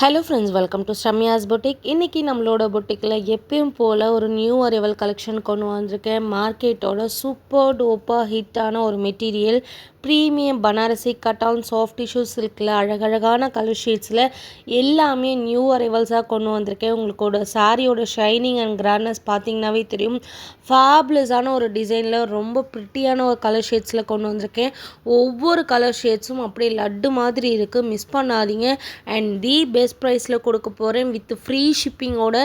Hello friends welcome to Sramya's boutique இன்றைக்கி நம்மளோட பொட்டிக்கில் எப்பயும் போல் ஒரு நியூ அரைவல் கலெக்ஷன் கொண்டு வந்திருக்கேன். மார்க்கெட்டோட சூப்பர் டூப்பர் ஹிட்டான ஒரு material premium Banarasi cotton soft tissue சில்கில் அழகழகான கலர் ஷீட்ஸில் எல்லாமே நியூ அரைவல்ஸாக கொண்டு வந்திருக்கேன். உங்களுக்கோட சாரியோட ஷைனிங் அண்ட் கிராண்ட்னஸ் பார்த்தீங்கன்னாவே தெரியும். ஃபேப்லெஸ்ஸான ஒரு டிசைனில் ரொம்ப ப்ரிட்டியான ஒரு கலர் ஷேட்ஸில் கொண்டு வந்திருக்கேன். ஒவ்வொரு கலர் ஷேட்ஸும் அப்படியே லட்டு மாதிரி இருக்குது மிஸ் பண்ணாதீங்க. அண்ட் தி பெஸ்ட் ப்ரைஸில் கொடுக்க போகிறேன் வித் ஃப்ரீ ஷிப்பிங்கோட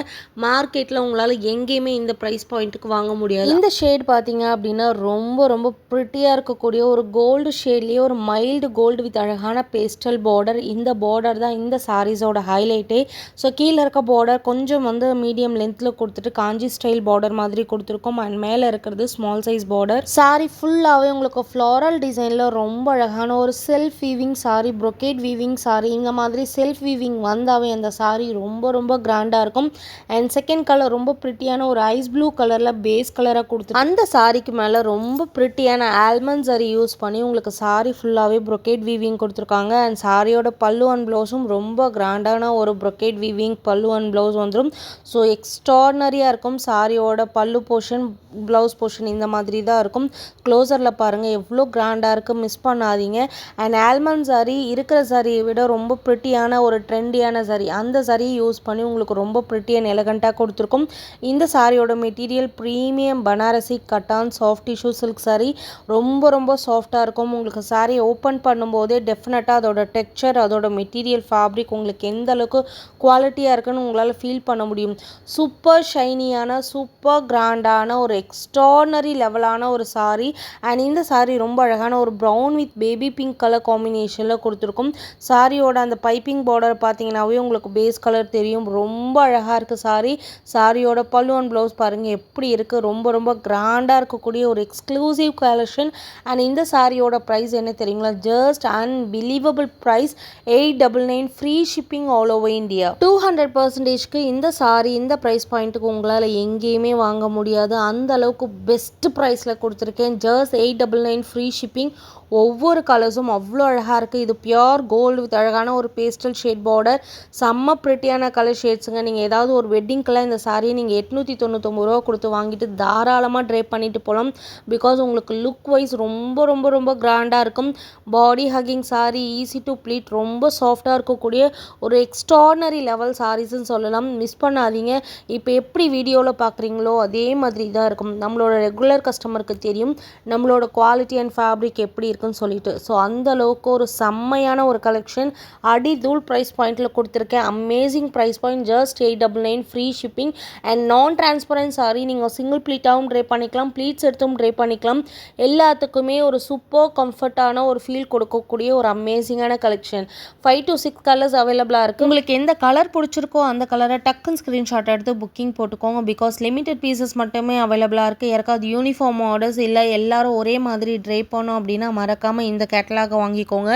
மார்க்கெட்டில் உங்களால் எங்கேயுமே இந்த ப்ரைஸ் பாயிண்ட்டுக்கு வாங்க முடியாது. இந்த ஷேட் பார்த்தீங்க அப்படின்னா ரொம்ப ரொம்ப ப்ரிட்டியாக இருக்கக்கூடிய ஒரு கோல்டு கோல்டு ஷேட்லேயே ஒரு மைல்டு கோல்டு வித் அழகான பேஸ்டல் பார்டர் இந்த பார்டர் தான் இந்த சாரீஸோட ஹைலைட்டே ஸோ கீழே இருக்க பார்டர் கொஞ்சம் வந்து மீடியம் லென்த்தில் கொடுத்துட்டு காஞ்சி ஸ்டைல் பார்டர் மாதிரி கொடுத்துருக்கோம். அண்ட் மேலே இருக்கிறது ஸ்மால் சைஸ் பார்டர் சாரீ ஃபுல்லாகவே உங்களுக்கு ஃப்ளாரல் டிசைனில் ரொம்ப அழகான ஒரு self weaving sari brocade weaving sari இந்த மாதிரி செல்ஃப் வீவிங் வந்தாவே அந்த சாரீ ரொம்ப ரொம்ப கிராண்டாக இருக்கும். அண்ட் செகண்ட் கலர் ரொம்ப ப்ரிட்டியான ஒரு ஐஸ் ப்ளூ கலரில் பேஸ் கலராக கொடுத்து அந்த சாரிக்கு மேலே ரொம்ப ப்ரிட்டியான ஆல்மண்ட் சரி யூஸ் பண்ணி உங்களுக்கு சாரி ஃபுல்லாகவே ப்ரொக்கேட் வீவிங் கொடுத்துருக்காங்க. அண்ட் சாரியோட பல்லு அண்ட் ப்ளவுஸும் ரொம்ப கிராண்டான ஒரு brocade weaving pallu and blouse வந்துடும் ஸோ எக்ஸ்ட்ரானரியாக இருக்கும். சாரியோட பல்லு போர்ஷன் ப்ளவுஸ் போர்ஷன் இந்த மாதிரி தான் இருக்கும். க்ளோசரில் பாருங்கள் எவ்வளோ கிராண்டாக இருக்குது மிஸ் பண்ணாதீங்க. அண்ட் ஆல்மண்ட் சாரி இருக்கிற சாரியை விட ரொம்ப ப்ரிட்டியான ஒரு ட்ரெண்டியான சாரி அந்த சாரியை யூஸ் பண்ணி உங்களுக்கு ரொம்ப ப்ரிட்டி அண்ட் எலகண்ட்டாக கொடுத்துருக்கும். இந்த சாரியோட material premium Banarasi cotton soft tissue silk sari ரொம்ப ரொம்ப சாஃப்டாக இருக்கும். இருக்கும். உங்களுக்கு சாரீ ஓப்பன் பண்ணும்போதே டெஃபினட்டாக அதோட டெக்ஸ்சர் அதோட மெட்டீரியல் ஃபேப்ரிக் உங்களுக்கு எந்த அளவுக்கு குவாலிட்டியாக இருக்குன்னு உங்களால் ஃபீல் பண்ண முடியும். சூப்பர் ஷைனியான சூப்பர் கிராண்டான ஒரு எக்ஸ்ட்ரானரி லெவலான ஒரு சாரீ அண்ட் இந்த சாரீ ரொம்ப அழகான ஒரு brown with baby pink colour காம்பினேஷனில் கொடுத்துருக்கும். சாரியோட அந்த பைப்பிங் பார்டர் பார்த்தீங்கன்னாவே உங்களுக்கு பேஸ் கலர் தெரியும். ரொம்ப அழகாக இருக்குது சாரீ சாரியோட பல்லு அண்ட் ப்ளவுஸ் பாருங்கள் எப்படி இருக்குது ரொம்ப ரொம்ப கிராண்டாக இருக்கக்கூடிய ஒரு எக்ஸ்க்ளூசிவ் கலெக்ஷன் அண்ட் இந்த சாரியோட இதோட ப்ரைஸ் என்ன தெரியுங்களா? Just unbelievable price eight double nine free shipping all over India two hundred பர்சன்டேஜ்க்கு இந்த சாரி இந்த ப்ரைஸ் பாயிண்ட்டுக்கு உங்களால் எங்கேயுமே வாங்க முடியாது. அந்த அளவுக்கு பெஸ்ட் ப்ரைஸில் கொடுத்துருக்கேன். Just eight double nine free shipping ஒவ்வொரு கலர்ஸும் அவ்வளோ அழகாக இருக்குது இது பியோர் கோல்டு வித் அழகான ஒரு பேஸ்டல் ஷேட் பார்டர் செம்ம ப்ரிட்டியான கலர் ஷேட்ஸுங்க நீங்கள் ஏதாவது ஒரு வெட்டிங்க்கெல்லாம் இந்த சாரியை நீங்கள் எட்நூற்றி தொண்ணூற்றொம்பது ரூபா கொடுத்து வாங்கிட்டு தாராளமாக ட்ரை பண்ணிட்டு போகலாம் பிகாஸ் உங்களுக்கு லுக் வைஸ் ரொம்ப ரொம்ப ரொம்ப கிராண்டாக இருக்கும். Body hugging sari easy to pleat ரொம்ப சாஃப்டாக இருக்கக்கூடிய ஒரு எக்ஸ்ட்ரானரி லெவல் சாரீஸ்ன்னு சொல்லலாம். மிஸ் பண்ணாதீங்க. இப்போ எப்படி வீடியோவில் பார்க்குறீங்களோ அதே மாதிரி தான் இருக்கும். நம்மளோட ரெகுலர் கஸ்டமருக்கு தெரியும் நம்மளோட குவாலிட்டி அண்ட் ஃபேப்ரிக் எப்படி இருக்குன்னு சொல்லிட்டு. ஸோ அந்த அளவுக்கு ஒரு செம்மையான ஒரு கலெக்ஷன் அடி தூள் ப்ரைஸ் பாயிண்ட்டில் கொடுத்துருக்கேன். Amazing price point just eight double nine free shipping and non transparent sari நீங்கள் சிங்கிள் ப்ளீட்டாகவும் ட்ரை பண்ணிக்கலாம் ப்ளீட்ஸ் எடுத்தும் ட்ரை பண்ணிக்கலாம். எல்லாத்துக்குமே ஒரு சூப்பர் கம்ஃபர்ட்டான ஒரு ஃபீல் கொடுக்கக்கூடிய ஒரு அமேசிங்கான collection five to six colours அவைலபிளாக இருக்குது உங்களுக்கு எந்த கலர் பிடிச்சிருக்கோ அந்த கலரை டக்குன்னு ஸ்க்ரீன்ஷாட் எடுத்து புக்கிங் போட்டுக்கோங்க. பிகாஸ் லிமிட்டட் பீசஸ் மட்டுமே அவைலபிளாக இருக்குது யாருக்காவது யூனிஃபார்ம் ஆர்டர்ஸ் இல்லை எல்லாரும் ஒரே மாதிரி ட்ரை பண்ணோம் அப்படின்னா மறக்காமல் இந்த கேட்டலாக வாங்கிக்கோங்க.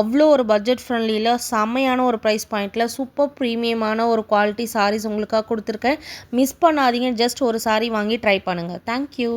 அவ்வளோ ஒரு பட்ஜெட் ஃப்ரெண்ட்லியில் செம்மையான ஒரு ப்ரைஸ் பாயிண்ட்டில் சூப்பர் ப்ரீமியமான ஒரு குவாலிட்டி சாரீஸ் உங்களுக்காக கொடுத்துருக்கேன். மிஸ் பண்ணாதீங்க. ஜஸ்ட் ஒரு சாரீ வாங்கி ட்ரை பண்ணுங்கள் தேங்க்யூ